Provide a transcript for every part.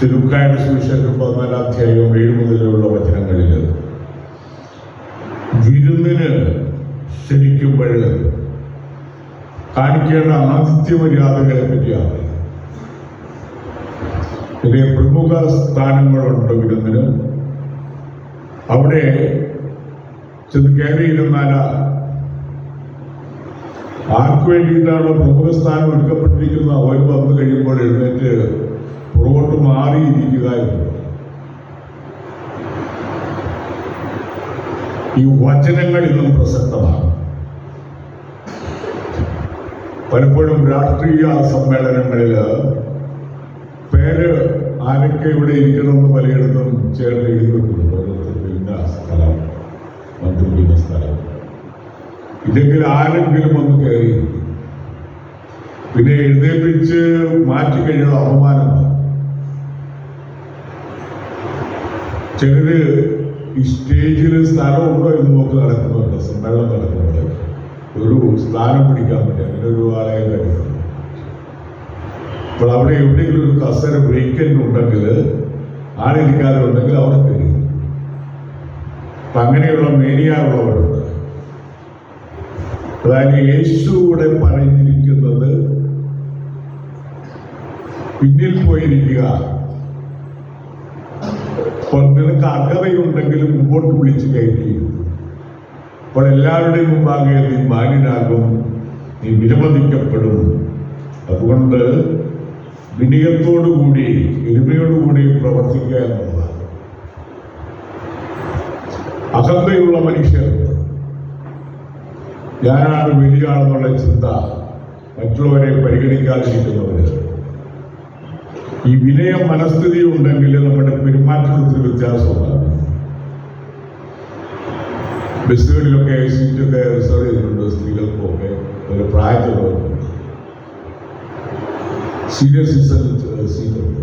തിരുക്കായുടെ സുവിശേഷം പതിനാലാം അധ്യായം ഏഴ് മുതലുള്ള വചനങ്ങളിൽ വിരുന്നിന് ക്ഷണിക്കുമ്പോൾ കാണിക്കേണ്ട ആതിഥ്യ മര്യാദകളെ പറ്റിയാണ്. ഇതിലെ പ്രമുഖ സ്ഥാനങ്ങളുണ്ട് വിരുന്നിന് അവിടെ ചെന്ന് കയറിയിരുന്നാൽ ആർക്ക് വേണ്ടിയിട്ടാണ് പ്രമുഖ സ്ഥാനം എടുക്കപ്പെട്ടിരിക്കുന്ന അവർ വന്നു കഴിയുമ്പോൾ എഴുന്നേറ്റ് പുറകോട്ട് മാറിയിരിക്കുക ഈ വചനങ്ങൾ ഇന്നും പ്രസക്തമാണ്. പലപ്പോഴും രാഷ്ട്രീയ സമ്മേളനങ്ങളിൽ പേര് ആരൊക്കെ ഇവിടെ ഇരിക്കണമെന്ന് പലയിടത്തും ചേർന്ന് എഴുതി സ്ഥലം മന്ത്രി ഇന്ന സ്ഥലം ഇല്ലെങ്കിൽ ആരെങ്കിലും ഒന്ന് കയറി പിന്നെ എഴുന്നേൽപ്പിച്ച് മാറ്റി കഴിഞ്ഞത് അപമാനമാണ്. ചിലര് ഈ സ്റ്റേജിൽ സ്ഥലമുണ്ടോ എന്ന് നോക്കി നടക്കുന്നുണ്ട്. സമ്മേളനം നടക്കുന്നുണ്ട്. ഒരു സ്ഥാനം പിടിക്കാൻ വേണ്ടി അങ്ങനെ ഒരു ആളെ കഴിയുന്നു അപ്പോൾ അവിടെ എവിടെയെങ്കിലും ഒരു കസര ബ്രേക്കൻ ഉണ്ടെങ്കിൽ ആളിരിക്കാതെ ഉണ്ടെങ്കിൽ അവിടെ കഴിയും അപ്പം അങ്ങനെയുള്ള മേനിയാറുള്ളവരുണ്ട് അതായത് യേശുവിടെ പറഞ്ഞിരിക്കുന്നത് പിന്നിൽ പോയിരിക്കുക. നിനക്ക് അർഹതയുണ്ടെങ്കിലും മുമ്പോട്ട് വിളിച്ചു കയറ്റി. അപ്പോൾ എല്ലാവരുടെയും മുമ്പാകെ നീ മാന്യനാകും നീ വിലമതിക്കപ്പെടും അതുകൊണ്ട് വിനയത്തോടുകൂടി എളിമയോടുകൂടി പ്രവർത്തിക്കുക എന്നുള്ളതാണ്. അഹന്തയുള്ള മനുഷ്യർ. ഞാനാണ് വലിയ ആളെന്നുള്ള ചിന്ത മറ്റുള്ളവരെ പരിഗണിക്കാതിരിക്കുന്നവര്. ഈ വിനയ മനസ്ഥിതി ഉണ്ടെങ്കിൽ നമ്മുടെ പെരുമാറ്റത്തിൽ വ്യത്യാസമുണ്ടാകും ബസ്സുകളിലൊക്കെ സീറ്റൊക്കെ റിസർവ് ചെയ്തിട്ടുണ്ട് സ്ത്രീകൾക്കൊക്കെ ഒരു പ്രായത്തിലുള്ള സീനിയർ സിറ്റിസൺ സീറ്റുണ്ട്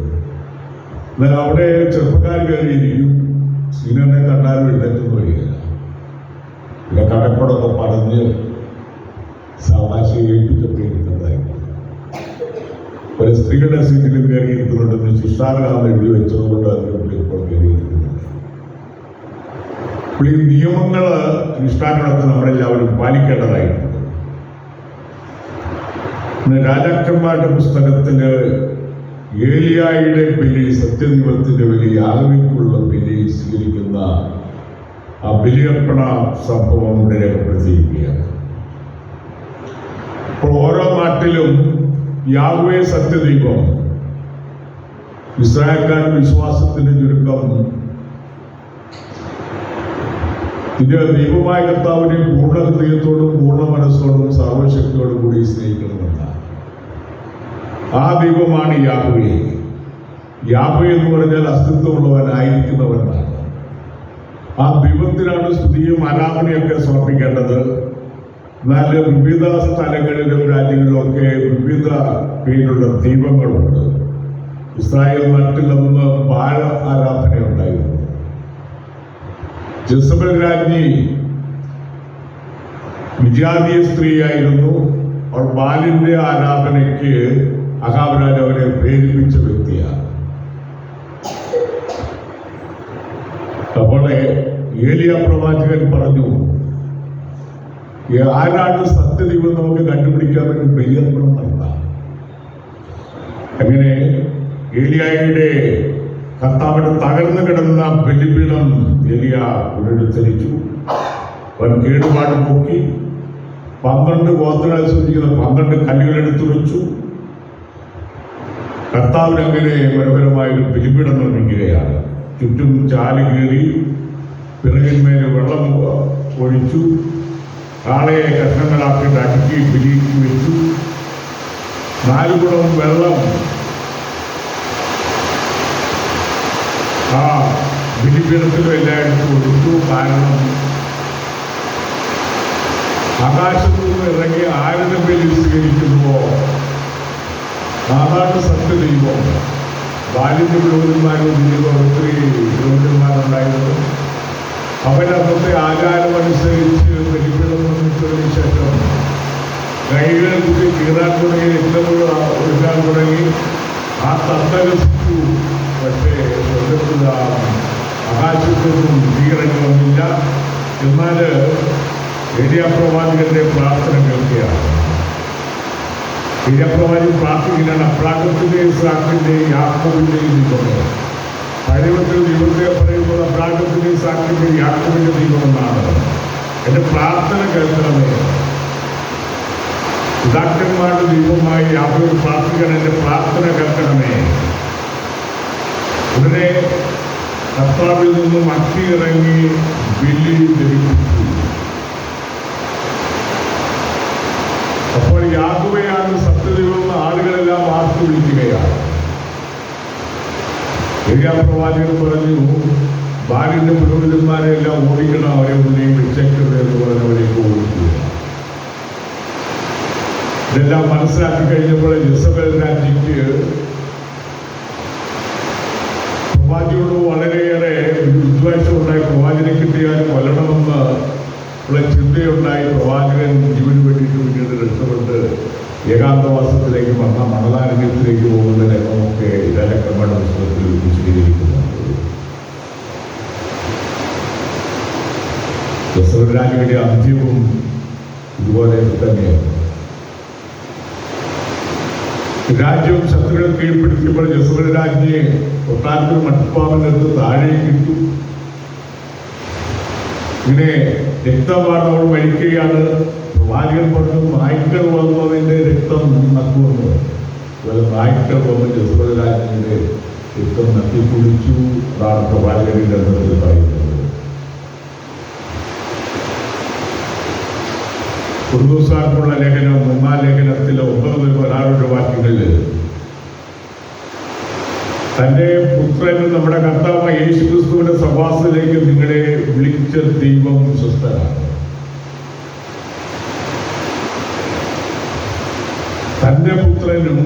എന്നാൽ അവിടെ ചെറുപ്പക്കാർ കയറിയിരിക്കും. സീനിയറിനെ കണ്ടാലും എഴുന്നേറ്റ് വരികയില്ല. പിന്നെ കടപ്പടമൊക്കെ പറഞ്ഞ് സാവകാശ ഏൽപ്പിച്ചൊക്കെ ഇരിക്കുന്നതായിരിക്കും ഒരു സ്ത്രീകളുടെ സീറ്റിൽ കയറിയിരിക്കുന്നുണ്ടെന്ന് ശിഷ്ടാർഹാന്ന് എഴുതി വെച്ചതുകൊണ്ട് അതിനുള്ളിൽ ഇപ്പോൾ കയറിയിരിക്കുന്നുണ്ട് ഈ നിയമങ്ങൾ അനുഷ്ഠാനങ്ങളൊക്കെ നമ്മളെല്ലാവരും പാലിക്കേണ്ടതായിട്ടുണ്ട് രാജാക്കന്മാരുടെ പുസ്തകത്തിൽ ഏലിയായുടെ ബലി സത്യദീപത്തിന്റെ ബലി യാഗവിക്കുള്ള ബലി സ്വീകരിക്കുന്ന ആ ബലിയർപ്പണ സംഭവം ഇവിടെ രേഖപ്പെടുത്തിയിരിക്കുകയാണ്. അപ്പോൾ ഓരോ നാട്ടിലും യാഹ്വേ സത്യദൈവം. ഇസ്രായേൽക്കാരുടെ വിശ്വാസത്തിന്റെ ചുരുക്കം. ഇതിന്റെ ദൈവമായ കർത്താവിനെ പൂർണ ഹൃദയത്തോടും പൂർണ മനസ്സോടും സർവശക്തിയോടും കൂടി സ്നേഹിക്കണമെന്നാണ് ആ ദൈവമാണ് യാഹുവെ. യാഹ്വേ എന്ന് പറഞ്ഞാൽ അസ്തിത്വമുള്ളവനായിരിക്കുന്നവനാണ് ആ ദൈവത്തിനാണ് സ്തുതിയും ആരാധനയൊക്കെ സമർപ്പിക്കേണ്ടത്. എന്നാൽ വിവിധ സ്ഥലങ്ങളിലും രാജ്യങ്ങളിലും ഒക്കെ വിവിധ പേരുള്ള ദൈവങ്ങളുണ്ട് ഇസ്രായേൽ നാട്ടിൽ അന്ന് വാഴ ആരാധന ഉണ്ടായിരുന്നു ജസബൽ രാജ്ഞി വിജാതീയ സ്ത്രീയായിരുന്നു. അവൾ ബാലിന്റെ ആരാധനയ്ക്ക് അഹാബരാജ് അവരെ പ്രേരിപ്പിച്ച വ്യക്തിയാണ്. അപ്പോൾ ഏലിയ പ്രവാചകൻ പറഞ്ഞു "ഈ ആരാണ് സത്യദൈവം നമുക്ക് കണ്ടുപിടിക്കാൻ വേണ്ടി പ്രയത്നം നടത്താം അങ്ങനെ ഏലിയായുടെ കർത്താവിന് തകർന്നു കിടന്ന ബലിപീഠം ഏലിയ പുനരുദ്ധരിച്ചു അവൻ കേടുപാട് നോക്കി പന്ത്രണ്ട് ഗോത്രങ്ങളെ സൂചിക്കുന്ന പന്ത്രണ്ട് കല്ലുകൾ എടുത്തു വെച്ചു കർത്താവിന് അങ്ങനെ മനോഹരമായ ഒരു ബലിപീഠം നിർമ്മിക്കുകയാണ്. ചുറ്റും ചാൽ കീറി പിറകിന്മേൽ വെള്ളം ഒഴിച്ചു. കാളയെ കഷ്ണങ്ങളാക്കി അടുക്കി ബലിക്ക് വെച്ചു. നാല് വെള്ളം ആ ബലിപീഠത്തിലും എല്ലായിടത്തും കൊടുത്തു. കാരണം ആകാശത്തു നിന്ന് ഇറങ്ങി ആരുടെ പേരിൽ സ്വീകരിക്കുന്നുവോ? നാടാട്ട് സത്യദൈവം ബാല്യത്തിൽ വിരോധന്മാരും ദൈവം ഒത്തിരി വിരോധന്മാരുണ്ടായിരുന്നു അന്നത്തെ ആചാരമനുസരിച്ച് നിർമ്മിച്ചതിന് ശേഷം കൈകൾ കീറാൻ തുടങ്ങി രക്തമുള്ള ഒരുക്കാൻ തുടങ്ങി. ആ തത്തകസിച്ചു പക്ഷേ ആ ആകാശത്തൊന്നും ഭീകരങ്ങളൊന്നുമില്ല എന്നാൽ ഏരിയ പ്രവാചകന്റെ പ്രാർത്ഥന കേൾക്കുകയാണ്. ഏരിയ പ്രവാചകൻ പ്രാർത്ഥിക്കുകയാണ്. അപ്രാഗത്തിന്റെ സാക്കിന്റെ യാക്കോവിന്റെയും ദൈവം പഴയത്തിൽ ദൈവത്തെ പറയുമ്പോൾ അപ്രാഗത്തിന്റെ സാക്കിന്റെ യാക്കോവിന്റെ ദൈവമെന്നാണ് എന്റെ പ്രാർത്ഥന കേൾക്കണമേ. പിതാക്കന്മാരുടെ ദൈവമായി യാത്ര പ്രാർത്ഥിക്കണം എന്റെ പ്രാർത്ഥന കേൾക്കണമേ. ഉടനെ കർത്താവിൽ നിന്നും അക്കി ഇറങ്ങി ബില്ലി ധരിപ്പിച്ചു അപ്പോൾ യാകുവയാണ് സത്യദൈവം ആളുകളെല്ലാം ആർത്തു വിളിക്കുകയാണ് ഏരിയാപ്രവാചകൻ പറഞ്ഞു ബാലിന്റെ പുരോഹിതന്മാരെ എല്ലാം ഓടിക്കണം അവരെ ഒന്നിനെയും വെച്ചേക്കരുത് എന്ന് പറഞ്ഞവരേക്ക് ഓടിക്കുക ഇതെല്ലാം മനസ്സിലാക്കി കഴിഞ്ഞപ്പോൾ ജസബൽ രാജിക്ക് പ്രവാചിയോട് വളരെയേറെ വിദ്വേഷം ഉണ്ടായി. പ്രവാചനെ കിട്ടിയാൽ കൊല്ലണമെന്ന് ഉള്ള ചിന്തയുണ്ടായി. പ്രവാചകൻ ജീവന് വേണ്ടിയിട്ട് പിന്നീട് രക്ഷപ്പെട്ട്. ഏകാന്തവാസത്തിലേക്ക് വന്ന മണലാരണ്യത്തിലേക്ക് പോകുന്ന രംഗമൊക്കെ ഇതലക്രമണ പുസ്തകത്തിൽ വിശദീകരിക്കുന്നുണ്ട് അന്ത്യവും ഇതുപോലെ തന്നെയാണ്. രാജ്യം ശത്രുക്കളെ കീഴ്പ്പെടുത്തിയപ്പോൾ ജസ്വര രാജ്ഞിയെ കൊട്ടാരത്തിൽ മട്ടുപ്പാവിനെടുത്ത് താഴേക്ക് ഇട്ടു. ഇങ്ങനെ രക്തമാണ് മരിക്കുകയാണ് പ്രവാചകൻ പറഞ്ഞു നായ്ക്കൾ വന്നതിന്റെ രക്തം നക്കുവന്നു അതുപോലെ നായ്ക്കൾ വന്ന് ജസ്വരാജിന്റെ രക്തം നക്കി കുടിച്ചു അതാണ് പ്രവാചകന്റെ ഗ്രന്ഥത്തിൽ പറയുന്നത്. കുർദൂസാർക്കുള്ള ലേഖനം ഒന്നാം ലേഖനത്തിലെ ഒമ്പത് പതിനാറ് വാക്യങ്ങളിൽ തന്റെ പുത്രൻ നമ്മുടെ കർത്താവ് യേശു ക്രിസ്തുവിന്റെ സഭാസത്തിലേക്ക് നിങ്ങളെ വിളിച്ച ദൈവം സ്വസ്ഥനാണ് തന്റെ പുത്രനും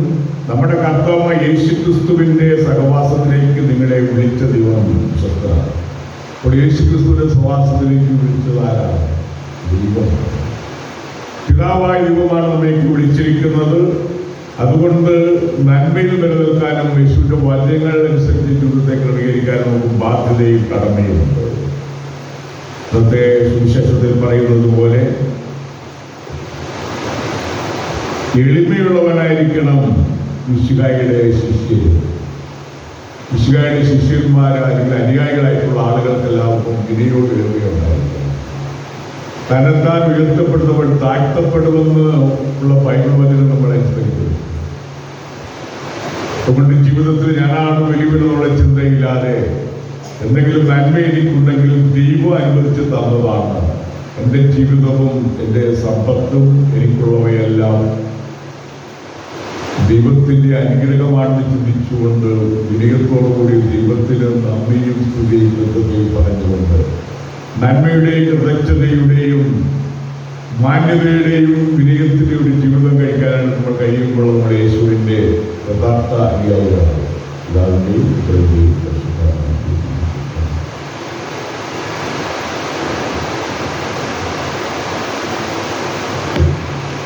നമ്മുടെ കർത്താവ് യേശു ക്രിസ്തുവിന്റെ സഹവാസത്തിലേക്ക് നിങ്ങളെ വിളിച്ച ദൈവം സ്വസ്ഥനാണ്. അപ്പോൾ യേശു ക്രിസ്തുവിന്റെ സഹവാസത്തിലേക്ക് വിളിച്ചത് ആരാണ് പിതാവായ ദൈവമാണ് നമ്മേക്ക് വിളിച്ചിരിക്കുന്നത്. അതുകൊണ്ട് നന്മയിൽ നിലനിൽക്കാനും യേശുവിന്റെ വചനങ്ങൾ അനുസരിച്ച് ജീവിതത്തെ ക്രമീകരിക്കാനും നമുക്ക് ബാധ്യതയും കടമയുമുണ്ട് ഇന്നത്തെ സുവിശേഷത്തിൽ പറയുന്നത് പോലെ എളിമയുള്ളവനായിരിക്കണം വിശുകായുടെ ശിഷ്യൻ വിശുകായുടെ ശിഷ്യന്മാർ അല്ലെങ്കിൽ അനുയായികളായിട്ടുള്ള ആളുകൾക്ക് എല്ലാവർക്കും വിനയോട് തന്നെത്താൻ ഉയർത്തപ്പെടുന്നവൾ താഴ്ത്തപ്പെടുമെന്ന് ഉള്ള പൈമവചനം വചനം നമ്മളെ അനുസരിക്കുന്നു. അതുകൊണ്ട് ജീവിതത്തിൽ ഞാനാണ് വലിയവനെന്നുള്ള ചിന്തയില്ലാതെ എന്തെങ്കിലും നന്മ എനിക്കുണ്ടെങ്കിൽ ദൈവം അനുവദിച്ച് തന്നതാണ്. എന്റെ ജീവിതവും എന്റെ സമ്പത്തും എനിക്കുള്ളവയെല്ലാം ദൈവത്തിന്റെ അനുഗ്രഹമാണെന്ന് ചിന്തിച്ചുകൊണ്ട് വിനയത്തോടുകൂടി ദൈവത്തിന് നന്ദിയും സ്തുതിയും കൃതജ്ഞതയും പറഞ്ഞുകൊണ്ട് നന്മയുടെയും കൃതജ്ഞതയുടെയും മാന്യതയുടെയും വിനയത്തിന്റെ ഒരു ജീവിതം കഴിക്കാനാണ് നമ്മൾ കഴിയുമ്പോൾ നമ്മുടെ യേശുവിന്റെ യഥാർത്ഥ അനുയായികളാണ്. ഇതാണ്